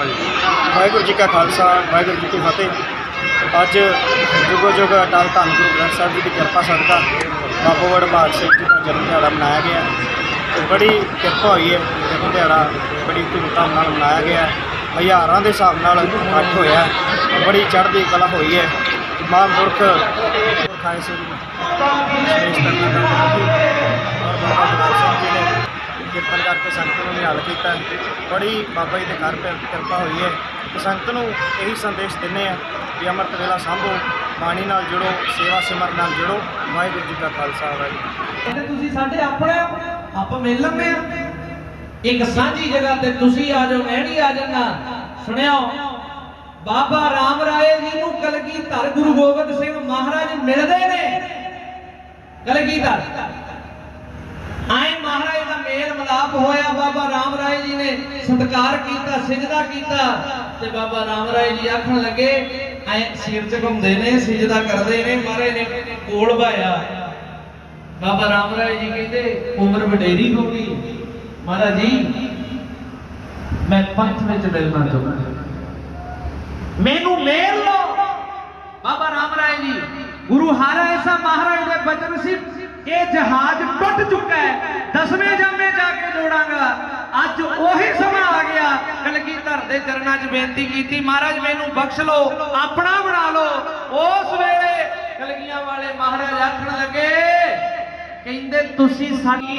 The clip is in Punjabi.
ਵਾਹਿਗੁਰੂ ਜੀ ਕਾ ਖਾਲਸਾ, ਵਾਹਿਗੁਰੂ ਜੀ ਕੀ ਫਤਿਹ। ਅੱਜ ਜੁਗੋ ਜੁਗ ਅਟਲ ਧੰਨ ਗੁਰੂ ਗ੍ਰੰਥ ਸਾਹਿਬ ਜੀ ਦੀ ਕਿਰਪਾ ਸਦਕਾ ਬਾਬਾ ਵਡਭਾਗ ਸਿੰਘ ਜੀ ਦਾ ਜਨਮ ਦਿਹਾੜਾ ਮਨਾਇਆ ਗਿਆ ਤੇ ਬੜੀ ਕਿਰਪਾ ਹੋਈ ਹੈ ਜਨਮ ਦਿਹਾੜਾ ਬੜੀ ਧੂਮਧਾਮ ਨਾਲ ਮਨਾਇਆ ਗਿਆ ਹਜ਼ਾਰਾਂ ਦੇ ਹਿਸਾਬ ਨਾਲ ਇਕੱਠ ਹੋਇਆ ਬੜੀ ਚੜ੍ਹਦੀ ਕਲਾ ਹੋਈ ਹੈ। ਮਹਾਂਪੁਰਖ ਖਾਏ ਸਿੰਘ ਵਿਸ਼ੇਸ਼ ਕਰਨਾ ਕਰਨਾ ਔਰ ਬਾਬਾ ਕੀਰਤਨ ਕਰਕੇ ਸੰਗਤ ਨੂੰ ਨਿਹਾਲ ਕੀਤਾ ਬੜੀ ਬਾਬਾ ਜੀ ਦੇ ਘਰ ਤੇ ਕਿਰਪਾ ਹੋਈ ਹੈ। ਸੰਗਤ ਨੂੰ ਇਹੀ ਸੰਦੇਸ਼ ਦਿੰਦੇ ਆ ਕਿ ਅੰਮ੍ਰਿਤ ਵੇਲਾ ਸੰਭੋ, ਬਾਣੀ ਨਾਲ ਜੁੜੋ, ਸੇਵਾ ਸਿਮਰਨ ਨਾਲ ਜੁੜੋ। ਵਾਹਿਗੁਰੂ ਜੀ ਕਾ ਖਾਲਸਾ, ਵਾਹਿਗੁਰੂ ਕਹਿੰਦੇ ਤੁਸੀਂ ਸਾਡੇ ਆਪਣੇ ਆਪ ਮਿਲ ਲੰਮੇ ਆ। ਇੱਕ ਸਾਂਝੀ ਜਗ੍ਹਾ ਤੇ ਤੁਸੀਂ ਆ ਜਾਓ ਮੈਂ ਨਹੀਂ ਆ ਜਾਣਾ। ਸੁਣਿਓ, ਬਾਬਾ ਰਾਮ ਰਾਏ ਜੀ ਨੂੰ ਕਲਗੀਧਰ ਗੁਰੂ ਗੋਬਿੰਦ ਸਿੰਘ ਮਹਾਰਾਜ ਮਿਲਦੇ ਨੇ। ਕਲਗੀਧਰ ਆਏ ਮਹਾਰਾਜ ਦਾ ਮੇਲ ਮਲਾਪ ਹੋਇਆ ਬਾਬਾ ਰਾਮ ਰਾਏ ਜੀ ਨੇ ਸਤਿਕਾਰ ਕੀਤਾ ਸਿਜਦਾ ਕੀਤਾ ਤੇ ਬਾਬਾ ਰਾਮ ਰਾਏ ਜੀ ਆਖਣ ਲੱਗੇ ਐ ਸਿਰ ਝੁਕਾਉਂਦੇ ਨੇ ਸਿਜਦਾ ਕਰਦੇ ਨੇ ਮਹਾਰਾਜ ਨੇ ਕੋਲ ਭਾਇਆ ਬਾਬਾ ਰਾਮ ਰਾਏ ਜੀ ਕਹਿੰਦੇ ਉਮਰ ਵਡੇਰੀ ਹੋ ਗਈ ਮਹਾਰਾਜ ਜੀ ਮੈਂ ਪੰਥ ਵਿੱਚ ਮਿਲਣਾ ਚਾਹੁੰਦਾ ਮੈਨੂੰ ਮੇਲ ਲਓ ਬਾਬਾ ਰਾਮ ਰਾਏ ਜੀ ਗੁਰੂ ਹਰਿ ਮਹਾਰਾਜ ਦੇ ਬਚਨ ਸੀ ਇਹ ਜਹਾਜ਼ ਟੁੱਟ ਚੁੱਕਾ ਹੈ ਦਸਵੇਂ ਜਾਮੇ ਜਾ ਕੇ ਜੋੜਾਂਗਾ ਅੱਜ ਉਹੀ ਸਮਾਂ ਆ ਗਿਆ। ਕਲਗੀਧਰ ਦੇ ਚਰਨਾਂ 'ਚ ਬੇਨਤੀ ਕੀਤੀ, ਮਹਾਰਾਜ ਮੈਨੂੰ ਬਖਸ਼ ਲਓ, ਆਪਣਾ ਬਣਾ ਲਓ। ਉਸ ਵੇਲੇ ਕਲਗੀਆਂ ਵਾਲੇ ਮਹਾਰਾਜ ਆਖਣ ਲੱਗੇ, ਕਹਿੰਦੇ, ਤੁਸੀਂ ਸਾਡੀ